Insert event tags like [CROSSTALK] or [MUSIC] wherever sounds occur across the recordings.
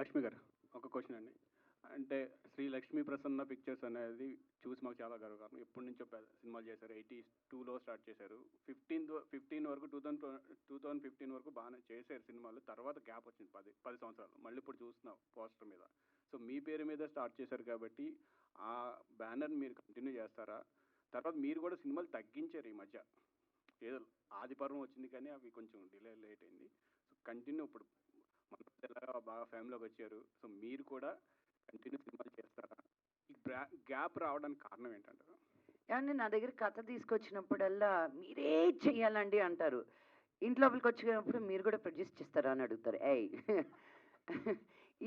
లక్ష్మి గారు ఒక క్వశ్చన్ అండి. అంటే శ్రీ లక్ష్మీ ప్రసన్న పిక్చర్స్ అనేది చూసి మాకు చాలా గర్వకారణం. ఎప్పటి నుంచో సినిమాలు చేశారు. ఎయిటీ టూలో స్టార్ట్ చేశారు. ఫిఫ్టీన్ ఫిఫ్టీన్ వరకు two thousand two thousand fifteen వరకు బాగానే చేశారు సినిమాలు. తర్వాత గ్యాప్ వచ్చింది పది పది సంవత్సరాలు. మళ్ళీ ఇప్పుడు చూస్తున్నాం పోస్టర్ మీద. సో మీ పేరు మీద స్టార్ట్ చేశారు కాబట్టి ఆ బ్యానర్ మీరు కంటిన్యూ చేస్తారా? తర్వాత మీరు కూడా సినిమాలు తగ్గించారు ఈ మధ్య. ఏదో ఆదిపర్వం వచ్చింది కానీ అవి కొంచెం డిలే లేట్ అయింది. సో కంటిన్యూ ఇప్పుడు మన ఎలాగా బాగా ఫేమ్లోకి వచ్చారు. సో మీరు కూడా కంటిన్యూ సినిమాలు చేస్తారా? ఈ గ్యాప్ రావడానికి కారణం ఏంటంటారు? ఏమండి నా దగ్గర కథ తీసుకొచ్చినప్పుడల్లా మీరే చెయ్యాలండి అంటారు. ఇంట్లోపలికి వచ్చినప్పుడు మీరు కూడా ప్రొడ్యూస్ చేస్తారా అని అడుగుతారు. ఏయ్.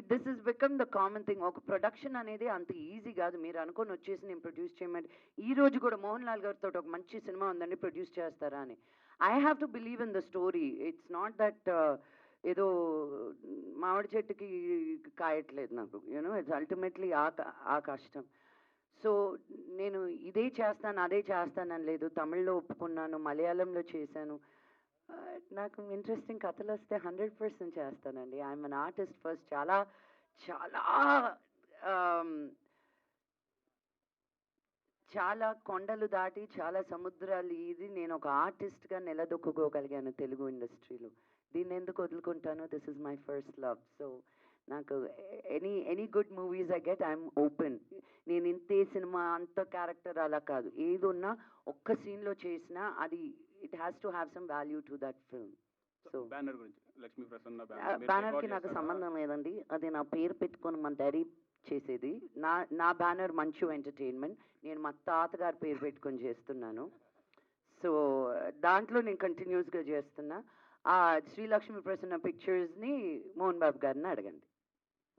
This is become the common thing. ఒక ప్రొడక్షన్ అనేది అంత ఈజీ కాదు. మీరు అనుకొని వచ్చేసి నేను ప్రొడ్యూస్ చేయమంటే ఈ రోజు కూడా మోహన్ లాల్ గారితో ఒక మంచి సినిమా ఉందండి ప్రొడ్యూస్ చేస్తారా అని. I have to believe in the story. It's not that ఏదో మామిడి చెట్టుకి కాయట్లేదు నాకు యూనో ఇట్స్ అల్టిమేట్లీ ఆ క- ఆ కష్టం. సో నేను ఇదే చేస్తాను అదే చేస్తానని లేదు తమిళ్ళో ఒప్పుకున్నాను మలయాళంలో చేశాను. నాకు ఇంట్రెస్టింగ్ కథలు వస్తే హండ్రెడ్ పర్సెంట్ చేస్తానండి. ఐఎమ్ అన్ ఆర్టిస్ట్ ఫస్ట్ చాలా చాలా చాలా కొండలు దాటి చాలా సముద్రాలు ఇది నేను ఒక ఆర్టిస్ట్గా నిలదొక్కుకోగలిగాను తెలుగు ఇండస్ట్రీలో. దీన్ని ఎందుకు వదులుకుంటాను? This is my first love so నాకు any any good movies I get I'm open నేను ఇంతే సినిమా అంత క్యారెక్టర్ అలా కాదు. ఏది ఉన్నా ఒక్క సీన్లో చేసినా అది it has to have some value to that film so banner గురించి లక్ష్మీ ప్రసన్న బ్యానర్కి నాకు? సంబంధం లేదండి. అది నా పేరు పెట్టుకొని మా డాడీ చేసేది. నా నా బ్యానర్ మంచు ఎంటర్టైన్మెంట్ నేను మా తాతగారి పేరు పెట్టుకొని చేస్తున్నాను. సో దాంట్లో నేను కంటిన్యూస్గా చేస్తున్నా. ఆ శ్రీలక్ష్మి ప్రసన్న పిక్చర్స్ని మోహన్ బాబు గారిని అడగండి.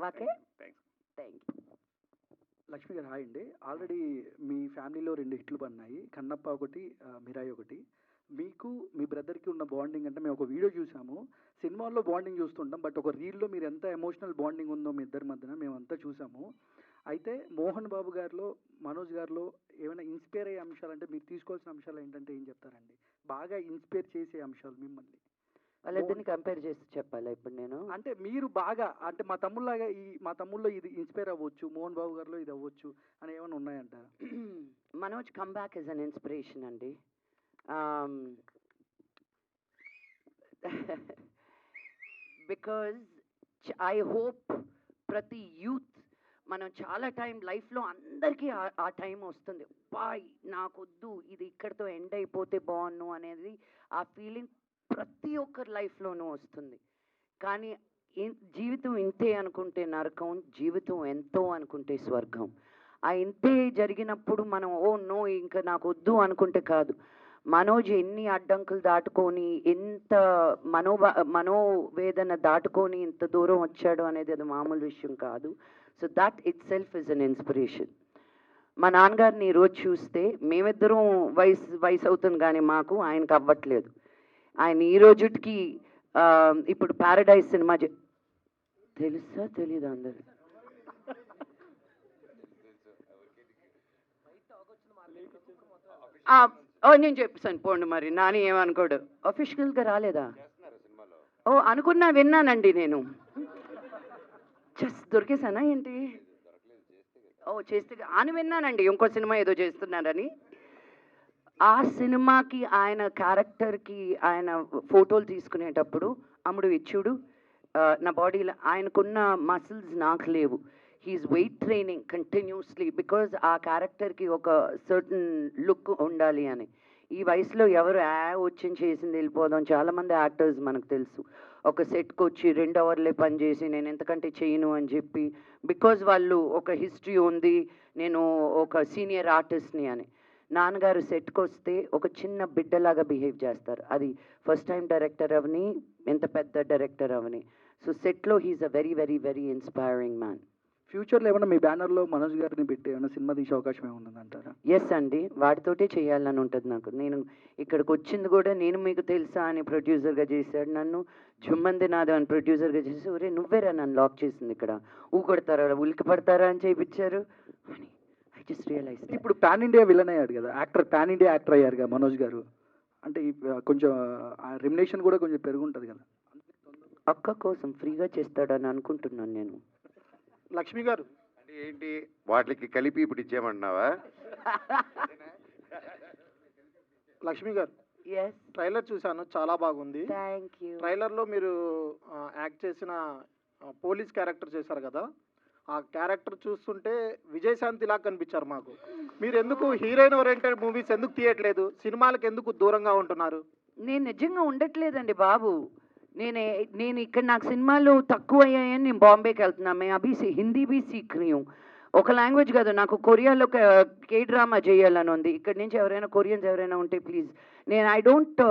ఓకే? థ్యాంక్ యూ లక్ష్మి గారు హాయ్ అండి. ఆల్రెడీ మీ ఫ్యామిలీలో రెండు హిట్లు పడినాయి. కన్నప్ప ఒకటి మిరాయి ఒకటి. మీకు మీ బ్రదర్కి ఉన్న బాండింగ్ అంటే మేము ఒక వీడియో చూసాము. సినిమాల్లో బాండింగ్ చూస్తుంటాం. బట్ ఒక రీల్లో మీరు ఎంత ఎమోషనల్ బాండింగ్ ఉందో మీ ఇద్దరి మధ్యన మేమంతా చూసాము. అయితే మోహన్ బాబు గారిలో మనోజ్ గారిలో ఏమైనా ఇన్స్పైర్ అయ్యే అంశాలు అంటే మీరు తీసుకోవాల్సిన అంశాలు ఏంటంటే ఏం చెప్తారండి? బాగా ఇన్స్పైర్ చేసే అంశాలు మిమ్మల్ని. వాళ్ళిద్దరిని కంపేర్ చేసి చెప్పాలా ఇప్పుడు నేను? అంటే మీరు బాగా అంటే మా తమ్ముళ్ళలాగా ఈ మా తమ్ముళ్ళలో ఇది ఇన్స్పైర్ అవ్వచ్చు మోహన్ బాబు గారిలో ఇది అవ్వచ్చు అని ఏమైనా ఉన్నాయంటారా? Manoj comeback is an inspiration అండి. బికాజ్ ఐ హోప్ ప్రతి యూత్ మనం చాలా టైం లైఫ్లో అందరికీ ఆ- ఆ టైం వస్తుంది. బాయ్ నాకొద్దు ఇది ఇక్కడితో ఎండ్ అయిపోతే బాగున్ను అనేది ఆ ఫీలింగ్ ప్రతి ఒక్కరి లైఫ్లోనూ వస్తుంది. కానీ జీవితం ఇంతే అనుకుంటే నరకం జీవితం ఎంతో అనుకుంటే స్వర్గం. ఆ ఇంతే జరిగినప్పుడు మనం ఓ నో ఇంకా నాకు వద్దు అనుకుంటే కాదు. మనోజ్ ఎన్ని అడ్డంకులు దాటుకొని ఎంత మనోభా మనోవేదన దాటుకొని ఇంత దూరం వచ్చాడు అనేది అది మామూలు విషయం కాదు. So that itself is an inspiration. మా నాన్నగారిని ఈరోజు చూస్తే మేమిద్దరం వయసు వయసు అవుతుంది కానీ మాకు ఆయనకు అవ్వట్లేదు ఆయన ఈ రోజుకి ఇప్పుడు పారడైజ్ సినిమా తెలుసా తెలీదా అందరు నేను చెప్పాను పోండి మరి. నాని ఏమనుకోడు. అఫీషియల్గా రాలేదా? ఓ అనుకున్నా విన్నానండి నేను. జస్ట్ దొరికేసానా ఏంటి? ఓ చేస్తే అని విన్నానండి ఇంకో సినిమా ఏదో చేస్తున్నారని. ఆ సినిమాకి ఆయన క్యారెక్టర్కి ఆయన ఫోటోలు తీసుకునేటప్పుడు అమ్ముడు ఇచ్చుడు నా బాడీలో ఆయనకున్న మసిల్స్ నాకు లేవు. He's weight training continuously because ఆ క్యారెక్టర్కి ఒక సర్టన్ లుక్ ఉండాలి అని. ఈ వయసులో ఎవరు యా వచ్చింది చేసింది వెళ్ళిపోదాం చాలామంది యాక్టర్స్ మనకు తెలుసు. ఒక సెట్కి వచ్చి రెండు అవర్లే పని చేసి నేను ఎంతకంటే చేయను అని చెప్పి బికాజ్ వాళ్ళు ఒక హిస్టరీ ఉంది నేను ఒక సీనియర్ ఆర్టిస్ట్ని అని. నాన్నగారు సెట్కి వస్తే ఒక చిన్న బిడ్డలాగా బిహేవ్ చేస్తారు. అది ఫస్ట్ టైం డైరెక్టర్ అవని ఎంత పెద్ద డైరెక్టర్ అవని. సో సెట్లో he's a very very very inspiring man ఫ్యూచర్లో ఏమైనా మీ బ్యానర్లో మనోజ్ గారిని పెట్టి ఏమైనా సినిమా తీసే అవకాశం ఏమైనా అంటారా ఎస్ అండి. వాటితోటే చేయాలని ఉంటుంది నాకు. నేను ఇక్కడికి వచ్చింది కూడా నేను మీకు తెలుసా అని ప్రొడ్యూసర్గా చేశాడు నన్ను. జుమ్మంది నాదో అని ప్రొడ్యూసర్గా చేసి ఒరే నువ్వేరా నన్ను లాక్ చేసింది ఇక్కడ? ఊకొడతారా? ఉలికి పడతారా అని చేయించారు అని ఐ జస్ట్ రియలైజ్ ఇప్పుడు పాన్ ఇండియా విలన్ అయ్యాడు కదా యాక్టర్ పాన్ ఇండియా యాక్టర్ అయ్యారు కదా మనోజ్ గారు. అంటే ఈ, ఆ, కొంచెం రెమినేషన్ కూడా కొంచెం పెరుగుంటుంది కదా. అక్క కోసం ఫ్రీగా చేస్తాడని అనుకుంటున్నాను నేను. లక్ష్మి గారు. అంటే ఏంటి వాటికి కలిపి ఇప్పుడు ఇచ్చేయమంటున్నావా? లక్ష్మి గారు. ఎస్ ట్రైలర్ చూశాను చాలా బాగుంది. థ్యాంక్ యూ ట్రైలర్లో మీరు యాక్ట్ చేసిన పోలీస్ క్యారెక్టర్ చేశారు కదా. ఆ క్యారెక్టర్ చూస్తుంటే విజయశాంతి లాగా కనిపించారు మాకు. మీరు ఎందుకు హీరోయిన్ ఓరియంటెడ్ మూవీస్ ఎందుకు తీయట్లేదు? సినిమాలకు ఎందుకు దూరంగా ఉంటున్నారు? నేను నిజంగా ఉండట్లేదండి బాబు. నేనే నేను ఇక్కడ నాకు సినిమాలు తక్కువ అయ్యాయని నేను బాంబేకి వెళ్తున్నా. మేము అభి హిందీ బీ సీక్ ఒక లాంగ్వేజ్ కాదు నాకు కొరియాలో కే డ్రామా చేయాలని ఉంది. ఇక్కడ నుంచి ఎవరైనా కొరియన్స్ ఎవరైనా ఉంటే ప్లీజ్. నేను I don't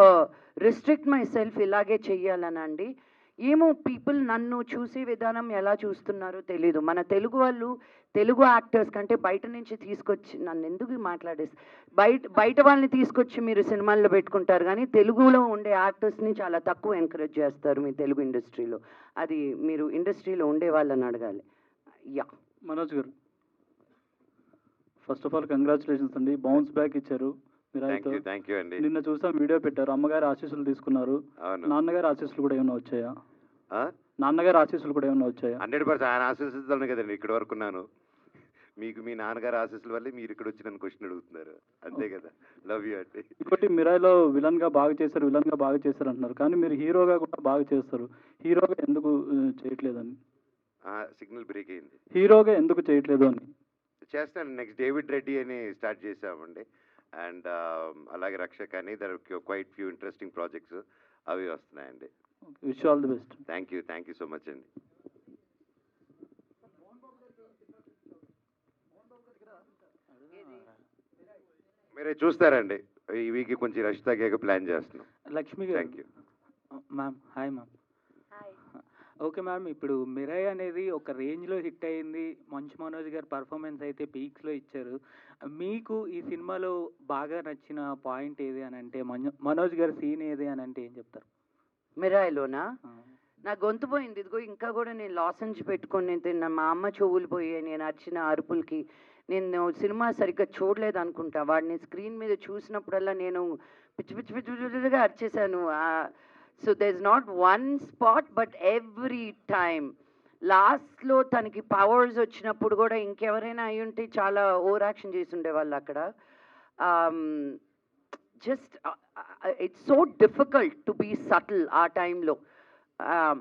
restrict myself ఇలాగే చెయ్యాలని అండి ఏమో పీపుల్ నన్ను చూసే విధానం ఎలా చూస్తున్నారో తెలీదు. మన తెలుగు వాళ్ళు తెలుగు యాక్టర్స్ కంటే బయట నుంచి తీసుకొచ్చి నన్ను ఎందుకు మాట్లాడేసి బయట బయట వాళ్ళని తీసుకొచ్చి మీరు సినిమాల్లో పెట్టుకుంటారు కానీ తెలుగులో ఉండే యాక్టర్స్ని చాలా తక్కువ ఎంకరేజ్ చేస్తారు మీ తెలుగు ఇండస్ట్రీలో అది మీరు ఇండస్ట్రీలో ఉండే వాళ్ళని అడగాలి. యా. మనోజ్ గారు. ఫస్ట్ ఆఫ్ ఆల్ కంగ్రాచులేషన్స్ అండి. బౌన్స్ బ్యాక్ ఇచ్చారు మీరు థ్యాంక్ అయితే యూ థ్యాంక్ యూ అండి. నిన్న చూసాం వీడియో పెట్టారు. అమ్మగారి ఆశీస్సులు తీసుకున్నారు. నాన్నగారి ఆశీస్సులు కూడా ఏమైనా వచ్చాయా? నాన్నగారి ఆశీస్సులు కూడా ఏమైనా వచ్చాయా? హండ్రెడ్ పర్సెంట్ ఆయన ఆశీస్సులతోనే కదండి ఇక్కడ వరకు ఉన్నాను. మీకు మీ నాన్నగారి ఆశీస్సుల వల్లే మీరు ఇక్కడ వచ్చి నన్ను క్వశ్చన్ అడుగుతున్నారు. అంతే కదా. లవ్ యూ అండి ఇంకోటి మిరాయిలో విలన్గా బాగా చేశారు విలన్గా బాగా చేశారు అంటున్నారు. కానీ మీరు హీరోగా కూడా బాగా చేస్తారు. హీరోగా ఎందుకు చేయట్లేదని? సిగ్నల్ బ్రేక్ అయింది. హీరోగా ఎందుకు చేయట్లేదు అని? చేస్తాను. నెక్స్ట్ డేవిడ్ రెడ్డి అని స్టార్ట్ చేసామండి అండ్ అలాగే రక్షక్ అని. There quite few interesting projects అవి వస్తున్నాయండి. Wish all the best thank you thank you so much అండి మీరే చూస్తారండి. ఈ వీక్ కొంచెం రష్ తగ్గాక ప్లాన్ చేస్తున్నాం. లక్ష్మి థ్యాంక్ గారు you ma'am hi ma'am okay ma'am ఇప్పుడు మిరాయ్ అనేది ఒక రేంజ్లో హిట్ అయింది. మంచు మనోజ్ గారి పర్ఫార్మెన్స్ అయితే పీక్స్లో ఇచ్చారు. మీకు ఈ సినిమాలో బాగా నచ్చిన పాయింట్ ఏది అని అంటే మనో- మనోజ్ గారి సీన్ ఏది అని అంటే ఏం చెప్తారు? మిరాయిలోనా? నా గొంతు పోయింది. ఇదిగో ఇంకా కూడా నేను లాసెన్స్ పెట్టుకొని నేను తిన్నా మా అమ్మ చెవులు పోయాయి నేను అరిచిన అరుపులకి నేను సినిమా సరిగ్గా చూడలేదు అనుకుంటా. వాడిని స్క్రీన్ మీద చూసినప్పుడల్లా నేను పిచ్చి పిచ్చి పిచ్చి పిచ్చి పిచ్చిగా అరిచేశాను. So there is not one spot but every time లాస్ట్లో తనకి పవర్స్ వచ్చినప్పుడు కూడా ఇంకెవరైనా అయి ఉంటే చాలా ఓవర్ యాక్షన్ చేసి ఉండేవాళ్ళు అక్కడ. Just it's so difficult to be subtle ఆ టైంలో.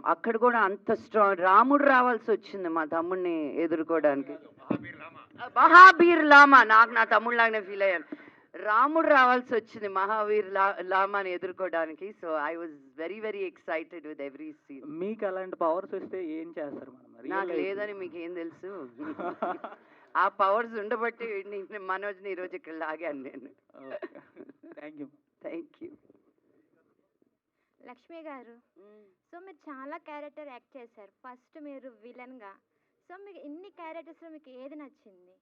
అక్కడ కూడా అంత స్ట్రాంగ్ రాముడు రావాల్సి వచ్చింది మా తమ్ముడిని ఎదుర్కోవడానికి. మహాబీర్ లామా. నాకు నా తమ్ముడిలాగానే ఫీల్ అయ్యాను. రాముడు రావాల్సి వచ్చింది మహావీర్ లా లామాని ఎదుర్కోవడానికి so I was very very excited with every scene మీకు అలాంటి పవర్స్ వస్తే ఏం చేస్తారు మనం? నాకు? లేదని మీకు ఏం తెలుసు? ఆ పవర్స్ ఉండబట్టి మనోజ్ని ఈరోజు ఇక్కడ లాగాను నేను. [LAUGHS] Thank you thank you Lakshmi గారు సో మీరు చాలా క్యారెక్టర్ యాక్ట్ చేశారు. ఫస్ట్ మీరు విలన్గా సో మీకు ఇన్ని క్యారెక్టర్స్లో మీకు ఏది నచ్చింది?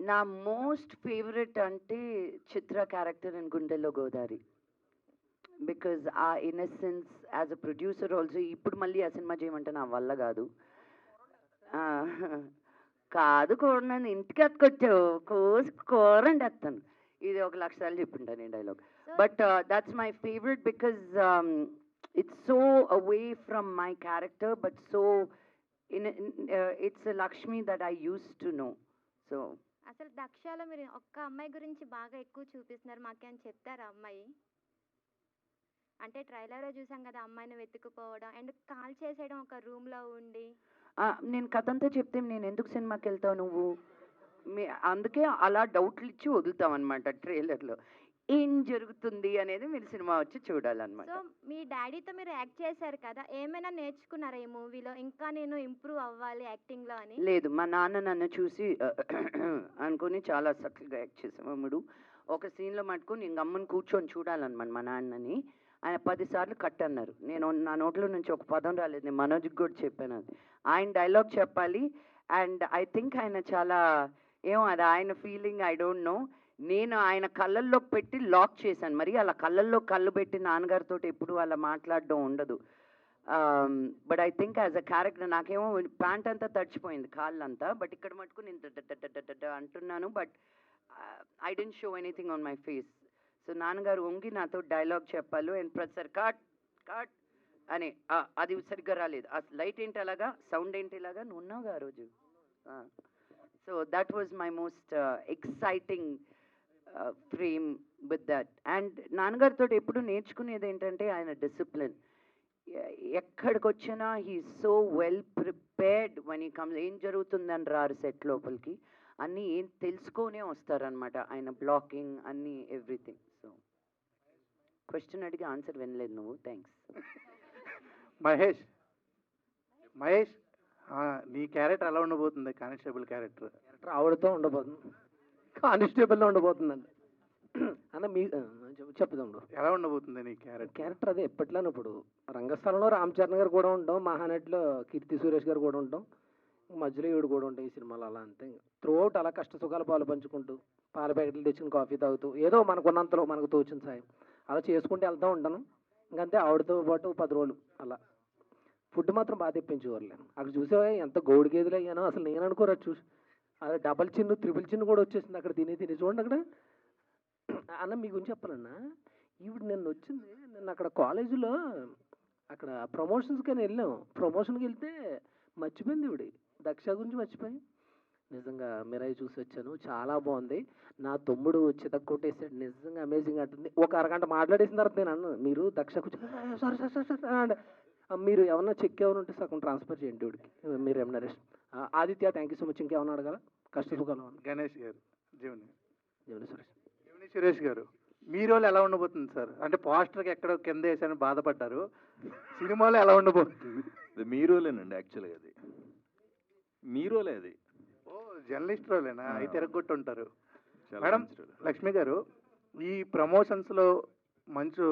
నా మోస్ట్ ఫేవరెట్ అంటే చిత్ర క్యారెక్టర్ ఇన్ గుండెల్లో గోదారి బికాజ్ ఆ innocence as a producer also ఇప్పుడు మళ్ళీ ఆ సినిమా చేయమంటే నా వల్ల కాదు. కాదు కూరనని ఇంటికి అతుకొచ్చావు కోసి కూరండి వస్తాను ఇది ఒక లక్ష సార్లు చెప్పింటా నేను dialogue but that's my favourite because it's so away from my character but so in it's Lakshmi that I use to know so అసలు దక్షలో మీరు ఒక్క అమ్మాయి గురించి బాగా ఎక్కువ చూపిస్తున్నారు మాకేం చెప్తారా అమ్మాయి? అంటే ట్రైలర్లో చూసాం కదా అమ్మాయిని వెతుకుపోవడం అండ్ కాల్ చేసేయడం ఒక రూమ్లో ఉండి. నేను కథ అంతా చెప్తే నేను ఎందుకు సినిమాకి వెళ్తావు నువ్వు? మీ అందుకే అలా డౌట్లు ఇచ్చి వదులుతాం అనమాట ట్రైలర్లో. ఏం జరుగుతుంది అనేది మీరు సినిమా వచ్చి చూడాలన్నమాట. సో మీ డాడీతో మీరు యాక్ట్ చేశారు కదా ఏమైనా నేర్చుకున్నారా ఈ మూవీలో? ఇంకా నేను ఇంప్రూవ్ అవ్వాలి యాక్టింగ్లో అని? లేదు మా నాన్న నన్ను చూసి [CLEARS THROAT] అనుకుని చాలా సటిల్గా యాక్ట్ చేసాం అమ్ముడు. ఒక సీన్లో మటుకు నేను గమ్ముని కూర్చొని చూడాలన్నమాట మా నాన్నని. ఆయన పదిసార్లు కట్ అన్నారు నేను నా నోట్లో నుంచి ఒక పదం రాలేదు. నేను మనోజ్కి కూడా చెప్పాను అది. ఆయన డైలాగ్ చెప్పాలి. అండ్ ఐ థింక్ ఆయన చాలా ఏమో అది ఆయన ఫీలింగ్ ఐ డోంట్ నో. నేను ఆయన కళ్ళల్లో పెట్టి లాక్ చేశాను. మరి అలా కళ్ళల్లో కళ్ళు పెట్టి నాన్నగారితో ఎప్పుడు అలా మాట్లాడడం ఉండదు. But I think as a character నాకేమో ప్యాంట్ అంతా తడిచిపోయింది కాళ్ళంతా. బట్ ఇక్కడ మటుకు నేను అంటున్నాను. But I didn't show anything on my face so నాన్నగారు వంగి నాతో డైలాగ్ చెప్పాలి అండ్ ప్రతి సార్ కాట్ అని అది సరిగ్గా రాలేదు. ఆ లైట్ ఏంటి అలాగా? సౌండ్ ఏంటి ఇలాగా? నువ్వు ఉన్నావుగా ఆ రోజు? So that was my most exciting frame with that and నాన్నగారితో ఎప్పుడు నేర్చుకునేది ఏంటంటే ఆయన డిసిప్లిన్ ఎక్కడికి వచ్చినా he so well prepared when he comes ఏం జరుగుతుందని రారు సెట్ లోపలికి. అన్నీ ఏం తెలుసుకొనే వస్తారనమాట ఆయన బ్లాకింగ్ అన్నీ ఎవ్రీథింగ్ క్వశ్చన్ అడిగి ఆన్సర్ వినలేదు నువ్వు. థ్యాంక్స్ మహేష్ మహేష్ ఆ, నీ క్యారెక్టర్ ఎలా ఉండబోతుంది కానిస్టేబుల్ క్యారెక్టర్ క్యారెక్టర్ ఆవిడతో ఉండబోతుంది. కానిస్టేబుల్లో ఉండబోతుందండి. అన్న మీ చెప్పుదాం ఎలా ఉండబోతుంది నీ క్యారెక్టర్ క్యారెక్టర్ అదే ఎప్పట్లోనే ఇప్పుడు. రంగస్థలంలో రామ్ చరణ్ గారు కూడా ఉంటాం మహానటిలో కీర్తి సురేష్ గారు కూడా ఉంటాం మధ్యలో ఈవిడ కూడా ఉంటాం ఈ సినిమాలో అలా అంతే. త్రూ అవుట్ అలా కష్ట సుఖాలు పాలు పంచుకుంటూ పాల ప్యాకెట్లు తెచ్చుకుని కాఫీ తాగుతూ ఏదో మనకున్నంతలో మనకు తోచిన సాయం. అలా చేసుకుంటూ వెళ్తూ ఉంటాను. ఇంకంతే ఆవిడతో పాటు పది రోజులు అలా. ఫుడ్ మాత్రం బాగా తెప్పించేవాళ్ళు అక్కడ చూసేవా ఎంత గౌడి గేదెలు అయ్యానో అసలు నేను అనుకోరా చూసి అదే డబల్ చిన్ను త్రిపుల్ చిన్ను కూడా వచ్చేసింది అక్కడ తిని తిని. చూడండి అక్కడ. అన్న మీ గురించి చెప్పాలన్నా ఈవిడ నిన్న వచ్చింది. నిన్న అక్కడ కాలేజీలో అక్కడ ప్రమోషన్స్కి వెళ్ళాం. ప్రమోషన్కి వెళ్తే మర్చిపోయింది ఇవిడి దక్ష గురించి మర్చిపోయి. నిజంగా మీరై చూసి వచ్చాను. చాలా బాగుంది. నా తమ్ముడు చితక్ కొట్టేసాడు. నిజంగా అమేజింగ్ అంటుంది ఒక అరగంట మాట్లాడేసిన తర్వాత నేను అన్నాను మీరు దక్ష కూర్చొని సారీ సార్ సార్ సార్ అంటే "ఆ, మీరు ఏమన్నా చెక్ ఏమైనా ఉంటే సగం ట్రాన్స్ఫర్ చేయండి ఈవిడికి మీరు remuneration Aditya thank you so much ఇంకేమన్నా అడగాల? కష్ట సుఖాలు అన్న గణేష్ గారు జీవని. జీవన సురేష్. జీవని సురేష్ గారు మీ రోల్ ఎలా ఉండబోతుంది సార్? అంటే పోస్టర్కి ఎక్కడ కింద వేసాను బాధపడ్డారు. సినిమాలో ఎలా ఉండబోతుంది? మీ రోలేనండి యాక్చువల్గా అది. మీ రోలే అది జర్నలిస్ట్ రోలేనా. అయితే ఎరగొట్టి ఉంటారు చాలా మేడం. లక్ష్మి గారు ఈ ప్రమోషన్స్లో మంచు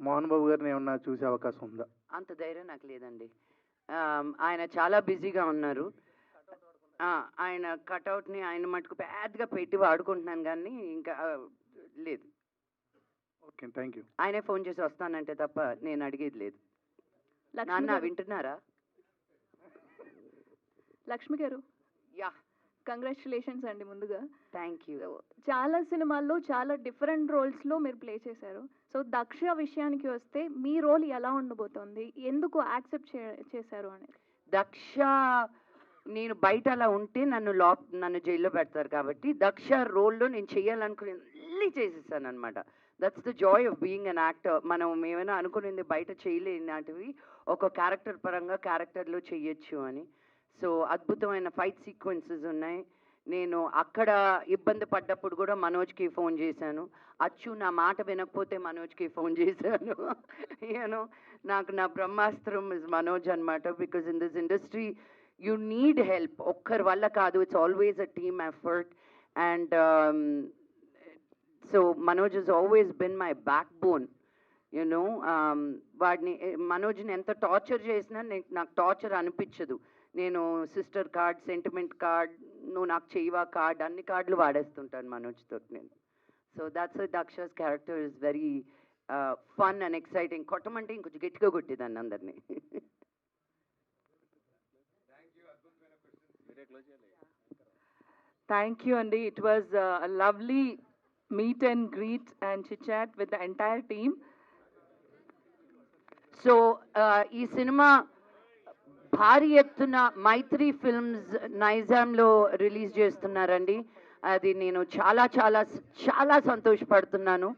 మోహన్ బాబు గారిని ఏమన్నా చూసే అవకాశం ఉందా? అంత ధైర్యం నాకు లేదండి. ఆయన చాలా బిజీగా ఉన్నారు. ఆ, ఆయన కటౌట్ని ఆయన మటుకు పెద్దగా పెట్టి వాడుకుంటున్నాను కానీ ఇంకా లేదు. Okay thank you. ఆయనే ఫోన్ చేసి వస్తానంటే తప్ప నేను అడిగేది లేదు. లక్ష్మి నాన్న వింటున్నారా? లక్ష్మి గారు. యా. కంగ్రాచులేషన్స్ అండి ముందుగా. థ్యాంక్ యూ చాలా సినిమాల్లో చాలా డిఫరెంట్ రోల్స్లో మీరు ప్లే చేశారు. సో దక్ష విషయానికి వస్తే మీ రోల్ ఎలా ఉండబోతోంది? ఎందుకు యాక్సెప్ట్ చేశారు అని? దక్ష నేను బయట అలా ఉంటే నన్ను లా నన్ను జైల్లో పెడతారు కాబట్టి దక్ష రోల్లో నేను చేయాలనుకునే అన్నీ చేసేసాను అనమాట that's the joy of being an actor మనం ఏమైనా అనుకునేది బయట చేయలేనివి ఒక క్యారెక్టర్ పరంగా క్యారెక్టర్లో చెయ్యొచ్చు అని. సో అద్భుతమైన ఫైట్ సీక్వెన్సెస్ ఉన్నాయి. నేను అక్కడ ఇబ్బంది పడ్డప్పుడు కూడా మనోజ్కి ఫోన్ చేశాను. అచ్చు నా మాట వినకపోతే మనోజ్కి ఫోన్ చేశాను. [LAUGHS] యూనో నాకు నా బ్రహ్మాస్త్రం ఇస్ మనోజ్ అనమాట because in this industry you need help ఒక్కరి వల్ల కాదు it's always a team effort and so Manoj is always been my backbone you know వాడిని మనోజ్ని ఎంత టార్చర్ చేసినా నేను నాకు టార్చర్ అనిపించదు. నేను సిస్టర్ కార్డ్ సెంటిమెంట్ కార్డ్ నువ్వు నాకు చేయవా కార్డ్ అన్ని కార్డులు వాడేస్తుంటాను మనోజ్ తోటి నేను so that's Daksha's character is very fun and exciting కొట్టమంటే ఇంకొంచెం గట్టిగా కొట్టేదాన్ని అందరినీ. థ్యాంక్ యూ అండి it was lovely meet and greet and chitchat with the entire team so ఈ సినిమా భారీ ఎత్తున మైత్రి ఫిల్మ్స్ నైజాంలో రిలీజ్ చేస్తున్నారండి. అది నేను చాలా చాలా చాలా సంతోషపడుతున్నాను.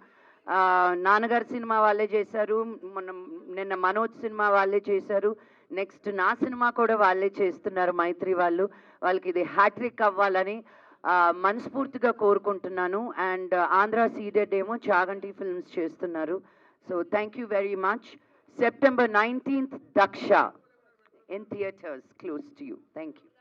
నాన్నగారి సినిమా వాళ్ళే చేశారు. మొన్న నిన్న మనోజ్ సినిమా వాళ్ళే చేశారు. నెక్స్ట్ నా సినిమా కూడా వాళ్ళే చేస్తున్నారు మైత్రి వాళ్ళు. వాళ్ళకి ఇది హ్యాట్రిక్ అవ్వాలని మనస్ఫూర్తిగా కోరుకుంటున్నాను. అండ్ ఆంధ్ర సీడెడ్ ఏమో చాగంటి ఫిల్మ్స్ చేస్తున్నారు. So thank you very much. September nineteenth Daksha. In theaters close to you. Thank you.